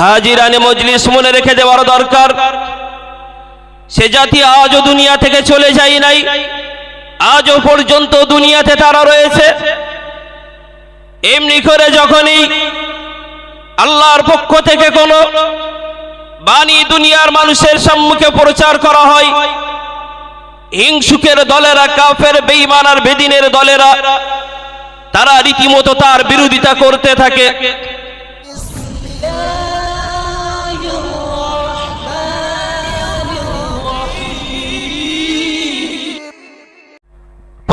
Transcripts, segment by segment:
হাজিরানে মজলিস মনে রেখে দেওয়ার দরকার। সে জাতি আজও দুনিয়া থেকে চলে যায় নাই। আজও পর্যন্ত দুনিয়াতে তারা রয়েছে। এমনি করে যখনই আল্লাহর পক্ষ থেকে কোনো বাণী দুনিয়ার মানুষের সম্মুখে প্রচার করা হয়, হিংসুকের দলেরা, কাফের, বেঈমান আর বেদিনের দলেরা, তারা রীতিমতো তার বিরোধিতা করতে থাকে।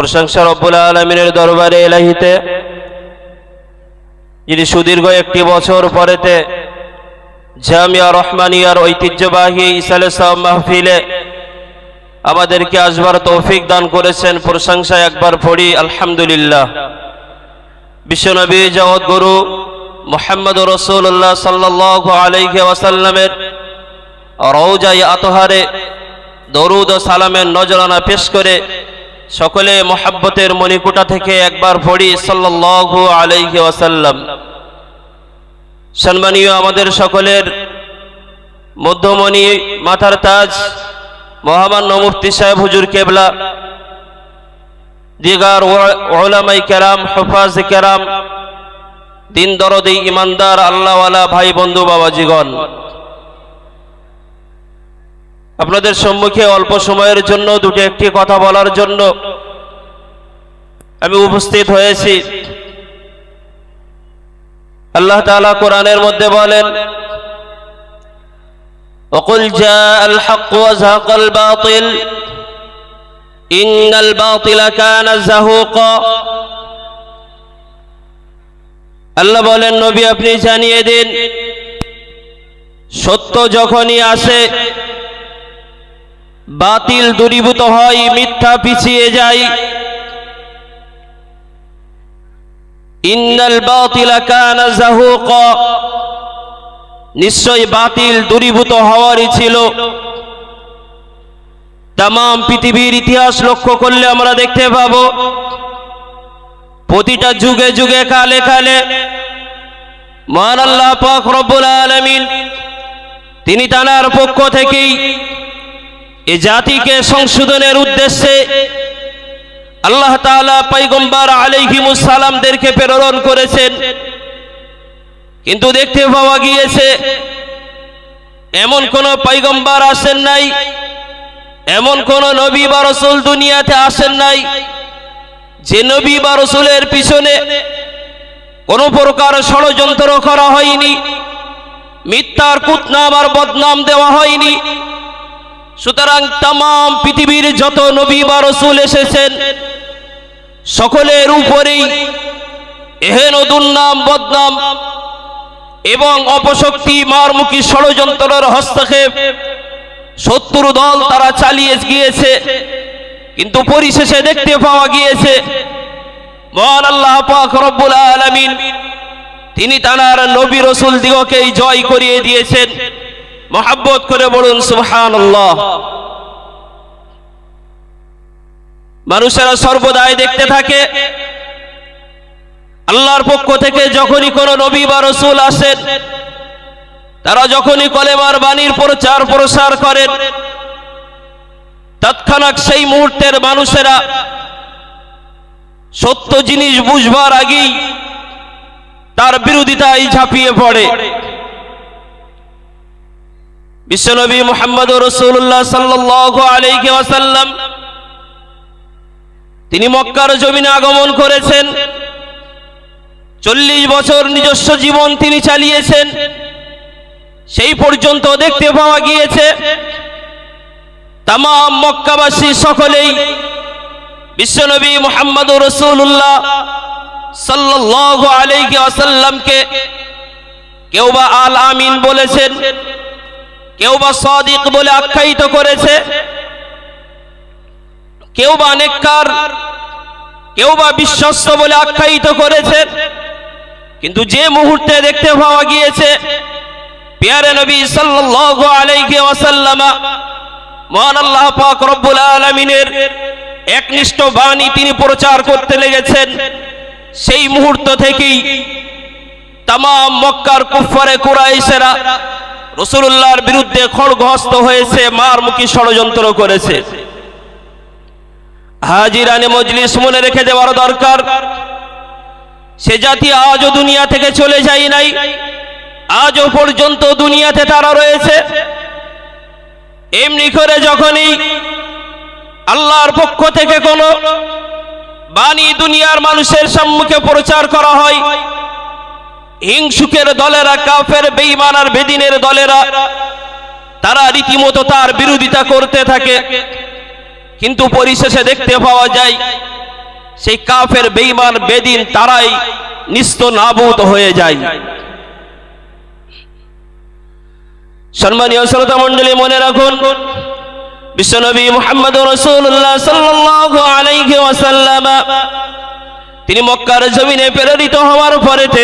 প্রশংসা রব্বুল আলমিনের দরবারে এলাহিতে। যিনি সুদীর্ঘ একটি বছর পরেতে জামিয়া রহমানিয়ার ঐতিহ্যবাহী ইসালে মাহফিলে আমাদেরকে আসবার তৌফিক দান করেছেন, প্রশংসা একবার পড়ি, আলহামদুলিল্লাহ। বিশ্বনবী জগৎ গুরু মোহাম্মদ রসুল্লাহ সাল্লাহ আলাইহি ওয়াসাল্লামের রৌজাই আতহারে দরুদ সালামের নজরানা পেশ করে সকলে মোহাব্বতের মণিকুটা থেকে একবার পড়ি, সাল্লাল্লাহু আলাইহি ওয়াসাল্লাম। সম্মানীয় আমাদের সকলের মধ্যমণি মাথার তাজ, মহামান্য মুফতি সাহেব হুজুর কেবলা, দিগার ওলামাই কেরাম, হফাজ কেরাম দিন দরদি ইমানদার, আল্লাহওয়ালা ভাই বন্ধু বাবাজিগণ। আপনাদের সম্মুখে অল্প সময়ের জন্য দুটো একটি কথা বলার জন্য আমি উপস্থিত হয়েছি আল্লাহ তাআলা কোরআনের মধ্যে বলেন وقل جاء الحق وزهق الباطل إن الباطل كان زهوقا আল্লাহ বলেন নবী আপনি জানিয়ে দিন সত্য যখনই আসে বাতিল দূরীভূত হয়, মিথ্যা পিছিয়ে যায়। ইন্নাল বাতিলা কানা নিশ্চয় বাতিল দূরীভূত হওয়ারই ছিল। তাম পৃথিবীর ইতিহাস লক্ষ্য করলে আমরা দেখতে পাব, প্রতিটা যুগে যুগে কালে কালে মহান আল্লাহ পাক রব্বুল আলামিন, তিনি তানার পক্ষ থেকেই এ জাতিকে সংশোধনের উদ্দেশ্যে আল্লাহ তাআলা পয়গম্বর আলাইহিমুস সালামদেরকে প্রেরণ করেছেন। কিন্তু দেখতে পাওয়া গিয়েছে, এমন কোন পাইগম্বার আসেন নাই, এমন কোন নবী বা রসুল দুনিয়াতে আসেন নাই, যে নবী বা রসুলের পিছনে কোনো প্রকার ষড়যন্ত্র করা হয়নি, মিথ্যার কুতনাম আর বদনাম দেওয়া হয়নি। সুতরাং তাম পৃথিবীর যত নবী বা রসুল এসেছেন, সকলের উপরেই এহেন দুর্নাম বদনাম এবং অপশক্তি, মারমুখী ষড়যন্ত্রের হস্তক্ষেপ শত্রু দল তারা চালিয়ে গিয়েছে, কিন্তু পরিশেষে দেখতে পাওয়া গিয়েছে, মহান আল্লাহ পাক রব্বুল আলামিন তিনি তানার নবী রসুল দিগকেই জয় করিয়ে দিয়েছেন। মহাব্বত করে বলুন, সুবহানাল্লাহ। মানুষেরা সর্বদাই দেখতে থাকে, আল্লাহর পক্ষ থেকে যখনই কোনো নবী বা রসুল আসেন, তারা যখনই কলেমার বাণীর প্রচার প্রসার করেন, তৎক্ষণাৎ সেই মুহূর্তের মানুষেরা সত্য জিনিস বুঝবার আগেই তার বিরোধিতায় ঝাঁপিয়ে পড়ে। বিশ্বনবী মোহাম্মদ রসুল্লাহ সাল্লাহ তিনি মক্কার জমিনে আগমন করেছেন। চল্লিশ বছর নিজস্ব জীবন তিনি চালিয়েছেন। সেই পর্যন্ত দেখতে পাওয়া গিয়েছে তাম মক্কাবাসী সকলেই বিশ্বনবী মোহাম্মদ রসুল্লাহ সাল্লাহ আলাইহি আসাল্লামকে কেউ বা আল আমিন বলেছেন। কেউ বা সাদিক বলে আখ্যায়িত করেছে। কেউ বা নেককার কেউ বা বিশ্বস্ত বলে আখ্যায়িত করেছে। কিন্তু যে মুহূর্তে দেখতে পাওয়া গিয়েছে পিয়ারে নবী ওয়াসাল্লামা, মহান আল্লাহ পাক রব্বুল আলামিনের একনিষ্ঠ বাণী তিনি প্রচার করতে লেগেছেন। সেই মুহূর্ত থেকেই তাম মক্কার কুফারে কুরাইশেরা রসুল্লাহর বিরুদ্ধে খড়গহস্ত হয়েছে মার মুখী ষড়যন্ত্র করেছে। হাজিরানে মজলিস মনে রেখে দেওয়ার দরকার। সে জাতি আজও দুনিয়া থেকে চলে যায় নাই, আজও পর্যন্ত দুনিয়াতে তারা রয়েছে। এমনি করে যখনই আল্লাহর পক্ষ থেকে কোনো বাণী দুনিয়ার মানুষের সম্মুখে প্রচার করা হয় হিংসুকের দলেরা, কাফের, বেঈমান আর বেদিনের দলেরা, তারা রীতিমতো তার বিরোধিতা করতে থাকে। কিন্তু পরিশেষে দেখতে পাওয়া যায়, সেই কাফের, বেঈমান, বেদিন তারাই নিস্ত নাবুদ হয়ে যায়। সম্মানীয় শ্রোতা মণ্ডলী, মনে রাখুন, বিশ্বনবী মোহাম্মদ রসুল্লাহ সাল্লাল্লাহু আলাইহি ওয়াসাল্লাম, তিনি মক্কার জমিনে প্রেরিত হওয়ার পরেতে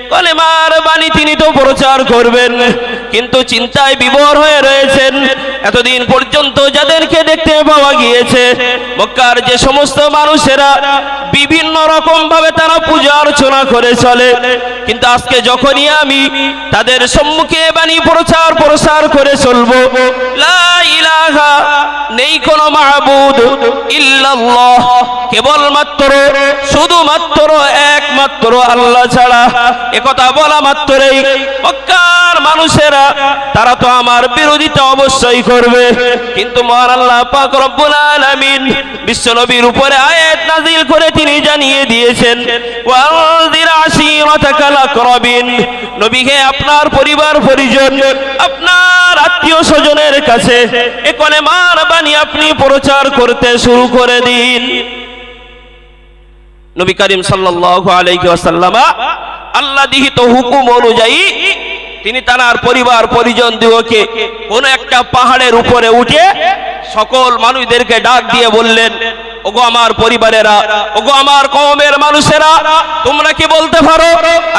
কলেমার বাণী তিনি তো প্রচার করবেন, কিন্তু চিন্তায় বিবর হয়ে রয়েছেন। এতদিন পর্যন্ত যাদেরকে দেখতে পাওয়া গিয়েছে, মক্কার যে সমস্ত মানুষেরা বিভিন্ন রকম ভাবে তারা পূজা অর্চনা করে চলে। কিন্তু আজকে যখনই আমি তাদের সম্মুখে বাণী প্রচার প্রসার করে চলবো, লা ইলাহা নেই কোনো মাহবুদ ইল্লাল্লাহ, কেবলমাত্র, শুধুমাত্র, একমাত্র আল্লাহ ছাড়া। একথা বলা মাত্রই মক্কার মানুষেরা, তারা তো আমার বিরোধিতা অবশ্যই করবে। কিন্তু মহান আল্লাহ পাক রব্বুল আলামিন বিশ্বনবীর উপরে আয়াত নাজিল করে তিনি জানিয়ে দিয়েছেন ওয়ালদির আশিরাতাকাল আকরাবিন। নবীকে আপনার পরিবার পরিজন, আপনার আত্মীয় স্বজনের কাছে, এ কলেমার বাণী আপনি প্রচার করতে শুরু করে দিন। নবী করিম সাল্লাল্লাহু আলাইহি ওয়াসাল্লাম আল্লাহ দিহিত হুকুম অনুযায়ী তিনি তার পরিবার, পরিজন দিগকে কোন একটা পাহাড়ের উপরে উঠে সকল মানুষদেরকে ডাক দিয়ে বললেন, ওগো আমার পরিবারেরা, ওগো আমার কওমের মানুষেরা, তোমরা কি বলতে পারো?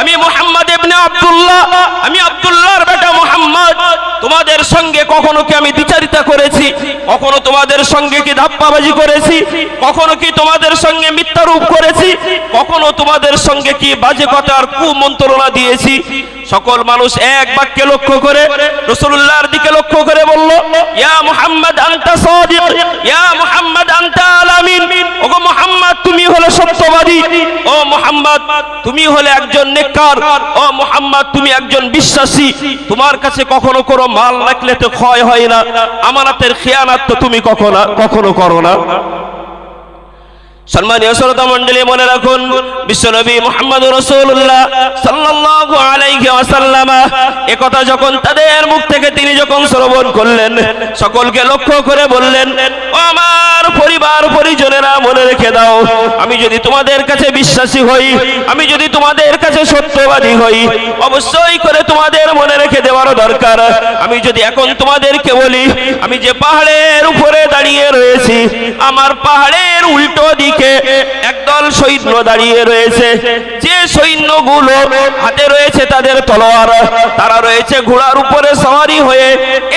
আমি মুহাম্মদ ইবনে আব্দুল্লাহ, আমি আব্দুল্লাহর বেটা মুহাম্মদ। তোমাদের সঙ্গে কখনো কি আমি বিচারিতা করেছি? কখনো তোমাদের সঙ্গে কি ধাপ্পাবাজি করেছি? কখনো কি তোমাদের সঙ্গে মিথ্যারূপ করেছি? কখনো তোমাদের সঙ্গে কি বাজে কথার কুমন্ত্রণা দিয়েছি? সকল মানুষ এক বাক্যে লক্ষ্য করে রসুল্লাহর দিকে লক্ষ্য করে বলল, ইয়া মুহাম্মদ আনতা সাদিক, ইয়া মুহাম্মদ আনতা আলামিন। ওগো মুহাম্মদ, তুমি হলে সত্যবাদী। মুহাম্মদ, তুমি হলে একজন নেককার। ও মোহাম্মদ, তুমি একজন বিশ্বাসী। তোমার কাছে কখনো কোনো মাল রাখলে তো ক্ষয় হয় না। আমানাতের খেয়ানাত তো তুমি কখনো কখনো করো না। সম্মানীয় শ্রোতা মণ্ডলী, মনে রাখুন, বিশ্বনবী মোহাম্মদ রসুল্লাহ সাল্লাল্লাহু আলাইহি ওয়াসাল্লাম একথা যখন তাদের মুখ থেকে তিনি যখন শ্রবণ করলেন, সকলকে লক্ষ্য করে বললেন আমার পরিবার, পরিজনেরা, মনে রেখে দাও, আমি যদি তোমাদের কাছে বিশ্বাসী হই, আমি যদি তোমাদের কাছে সত্যবাদী হই, অবশ্যই করে তোমাদের মনে রেখে দেওয়ার দরকার। আমি যদি এখন তোমাদেরকে বলি, আমি যে পাহাড়ের উপরে দাঁড়িয়ে রয়েছি, আমার পাহাড়ের উল্টো দিকে একদল সৈন্য দাঁড়িয়ে রয়েছে। যে সৈন্যগুলো হাতে রয়েছে তাদের তলোয়ার, তারা রয়েছে ঘোড়ার উপরে সওয়ারি হয়ে।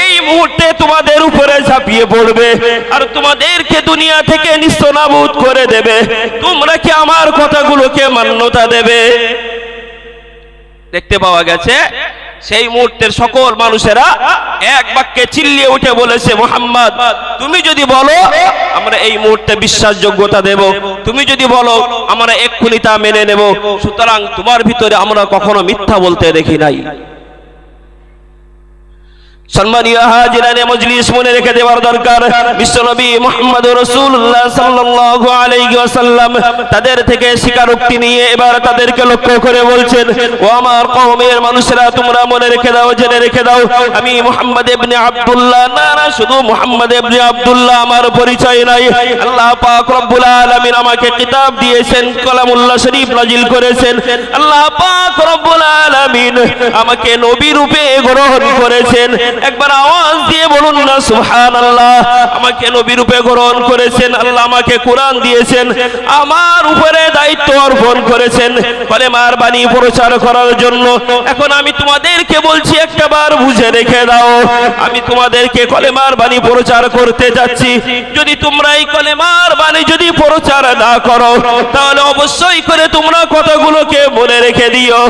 এই মুহূর্তে তোমাদের উপরে ঝাঁপিয়ে পড়বে আর তোমাদেরকে দুনিয়া থেকে নিস্তনাবুদ করে দেবে। তোমরা কি আমার কথাগুলোকে মান্যতা দেবে? দেখতে পাওয়া গেছে, সেই মুহূর্তের সকল মানুষেরা এক বাক্যে চিল্লিয়ে উঠে বলেছে, মোহাম্মদ, তুমি যদি বলো আমরা এই মুহূর্তে বিশ্বাসযোগ্যতা দেব। তুমি যদি বলো, আমরা এক্ষুনি তা মেনে নেব। সুতরাং তোমার ভিতরে আমরা কখনো মিথ্যা বলতে দেখি নাই। সম্মানীয় হাজিরানে মজলিস মনে রেখে দেওয়ার দরকার। বিশ্বনবী মুহাম্মদ রাসূলুল্লাহ সাল্লাল্লাহু আলাইহি ওয়াসাল্লাম তাদের থেকে স্বীকারোক্তি নিয়ে এবার তাদেরকে লক্ষ্য করে বলছেন, ও আমার কওমের মানুষেরা, তোমরা মনে রেখে দাও, জেনে রেখে দাও, আমি মুহাম্মদ ইবনে আব্দুল্লাহ না না, শুধু মুহাম্মদ ইবনে আব্দুল্লাহ আমার পরিচয় নাই। আল্লাহ পাক রব্বুল আলামিন আমাকে কিতাব দিয়েছেন, কালামুল্লাহ শরীফ নাজিল করেছেন। আল্লাহ পাক রব্বুল আলামিন আমাকে নবী রূপে গ্রহণ করেছেন। একবার আওয়াজ দিয়ে বলুন না, সুবহানাল্লাহ। আমাকে নবী রূপে গ্রহণ করেছেন, আল্লাহ আমাকে কোরআন দিয়েছেন, আমার উপরে দায়িত্ব অর্পণ করেছেন কলেমার বাণী প্রচার করার জন্য। এখন আমি তোমাদেরকে বলছি, একটা বার বুঝে রেখে দাও। আমি তোমাদেরকে কলেমার বাণী প্রচার করতে যাচ্ছি। যদি তোমরা এই কলেমার বাণী যদি প্রচার না করো, তাহলে অবশ্যই করে তোমরা কথাগুলোকে বলে রেখে দিও।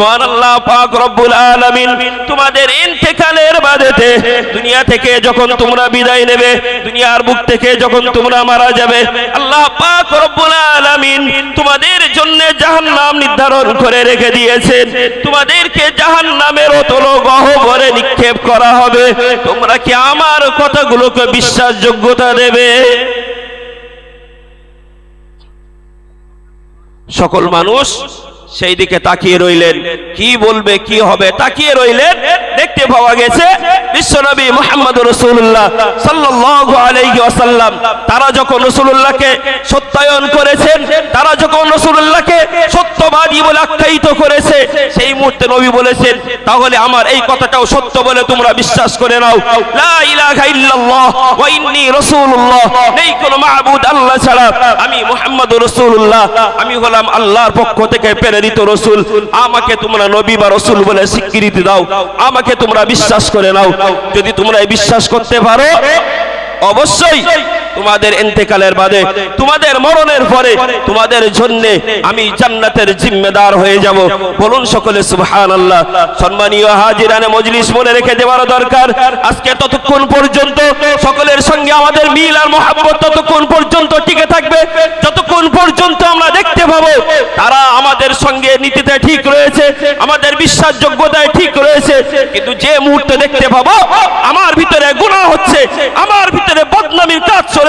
মহান আল্লাহ পাক রব্বুল আলামিন তোমাদের ইন্তেকালের বাদেতে দুনিয়া থেকে যখন তোমরা বিদায় নেবে, দুনিয়ার বুক থেকে যখন তোমরা মারা যাবে, আল্লাহ পাক রব্বুল আলামিন তোমাদের জন্য জাহান্নাম নির্ধারণ করে রেখে দিয়েছেন। তোমাদেরকে জাহান্নামের অতল গহ্বরে নিক্ষেপ করা হবে। তোমরা কি আমার কথাগুলোকে বিশ্বাসযোগ্যতা দেবে? সকল মানুষ সেই দিকে তাকিয়ে রইলেন। কি বলবে, কি হবে? তাকিয়ে রইলেন। দেখতে পাওয়া গেছে, বিশ্বনবী মোহাম্মদ রসুল্লাহ ওয়াসাল্লাম, তারা যখন রসুল্লাহকে সত্যায়ন করেছেন, তারা যখন রসুল্লাহকে সত্যবাদী বলে আখ্যায়িত করেছে। সেই মুহূর্তে নবী বলেছেন, তাহলে আমার এই কথাটাও সত্য বলে তোমরা বিশ্বাস করে নাও। লা ইলাহা ইল্লাল্লাহ ওয়া ইন্নী রাসূলুল্লাহ। নেই কোনো মাবুদ আল্লাহ ছাড়া। আমি মুহাম্মদ রাসূলুল্লাহ। আমি হলাম আল্লাহর পক্ষ থেকে প্রেরিত রসুল। আমাকে তোমরা নবী বা রসুল বলে স্বীকৃতি দাও। আমাকে তোমরা বিশ্বাস করে নাও। যদি তোমরা বিশ্বাস করতে পারো, অবশ্যই তোমাদের এন্তেকালের বাদে, তোমাদের মরণের পরে, তোমাদের জন্য আমি জান্নাতের জিম্মেদার হয়ে যাব। বলুন সকলে, সুবহানাল্লাহ। সম্মানীয় হাজিরানে মজলিস মনে রেখে দেওয়ার দরকার। আজকে ততক্ষণ পর্যন্ত সকলের সঙ্গে আমাদের মিল আর মহাব্বত ততক্ষণ পর্যন্ত টিকে থাকবে। যতক্ষণ পর্যন্ত আমরা দেখতে পাবো, তারা আমাদের সঙ্গে নীতিতে ঠিক রয়েছে, আমাদের বিশ্বাসযোগ্যতায় ঠিক রয়েছে। কিন্তু যে মুহূর্তে দেখতে পাবো, আমার ভিতরে গুনাহ হচ্ছে, আমার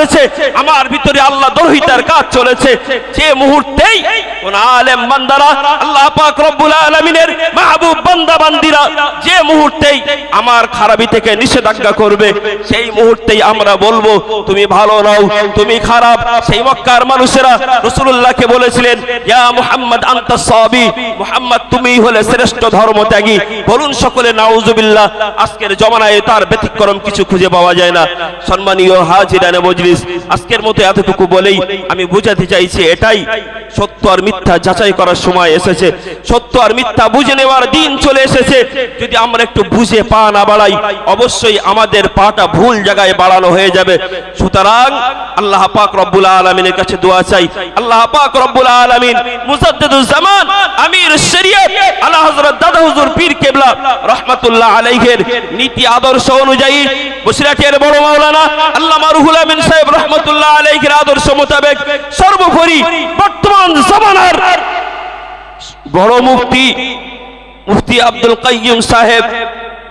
চলেছে আমার ভিতরে আল্লাহ দরহিতার কাজ চলেছে যে মুহূর্তেই কোন আলেম বান্দারা, আল্লাহ পাক রব্বুল আলামিনের মাহবুব বান্দা বান্দিরা যে মুহূর্তেই আমার খারাপি থেকে নিষেধাজ্ঞা করবে, সেই মুহূর্তেই আমরা বলব, তুমি ভালো নও, তুমি খারাপ। সেই মক্কার মানুষেরা রাসূলুল্লাহকে বলেছিলেন, ইয়া মুহাম্মদ আনতা সাবি। মুহাম্মদ তুমি হলে শ্রেষ্ঠ ধর্মত্যাগী। বলুন সকলে, নাউজুবিল্লাহ, আজকের জমানায় তার ব্যতিক্রম কিছু খুঁজে পাওয়া যায় না। সম্মানীয় হাজিরানে মজলিস, আজকের মতো এতটুকু বলেই আমি বুঝাতে চাইছি এটাই। সত্য আর মিথ্যা যাচাই করার সময় এসেছে। সত্য আর মিথ্যা বুঝে নেওয়ার দিন চলে এসেছে। যদি আমরা একটু বুঝে পা না বাড়াই, অবশ্যই আমাদের পাটা ভুল জায়গায় বাড়ানো হয়ে যাবে। সুতরাং আল্লাহ পাক রব্বুল আলমিনের কাছে দোয়া চাই। আল্লাহ পাক রব্বুল আলমিন মুসাদ্দুজ্জামান জামান আমির শরীয়ত হযরত দাদা হুজুর পীর আলাইহির নীতি আদর্শ অনুযায়ী বসিরাটের বড় মাওলানা আল্লামা রুহুল আমিন সাহেব আলাইহির আদর্শ মোতাবেক সর্বোপরি বর্তমান জামানার বড় মুফতি মুফতি আব্দুল কাইয়ুম সাহেব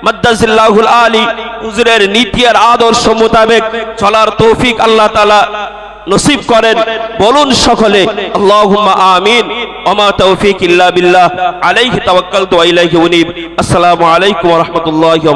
মাদ্দাজিল্লাহুল আলী হুজুরের নীতি আর আদর্শ মোতাবেক চলার তৌফিক আল্লাহ তাআলা নসিব করেন, বলুন সকলে, আল্লাহুম্মা আমিন, ওমা তৌফিক ইল্লা বিল্লাহ, আলাইহি তাওয়াক্কালতু ওয়া ইলাইহি আসসালামু আলাইকুম ওয়া রাহমাতুল্লাহি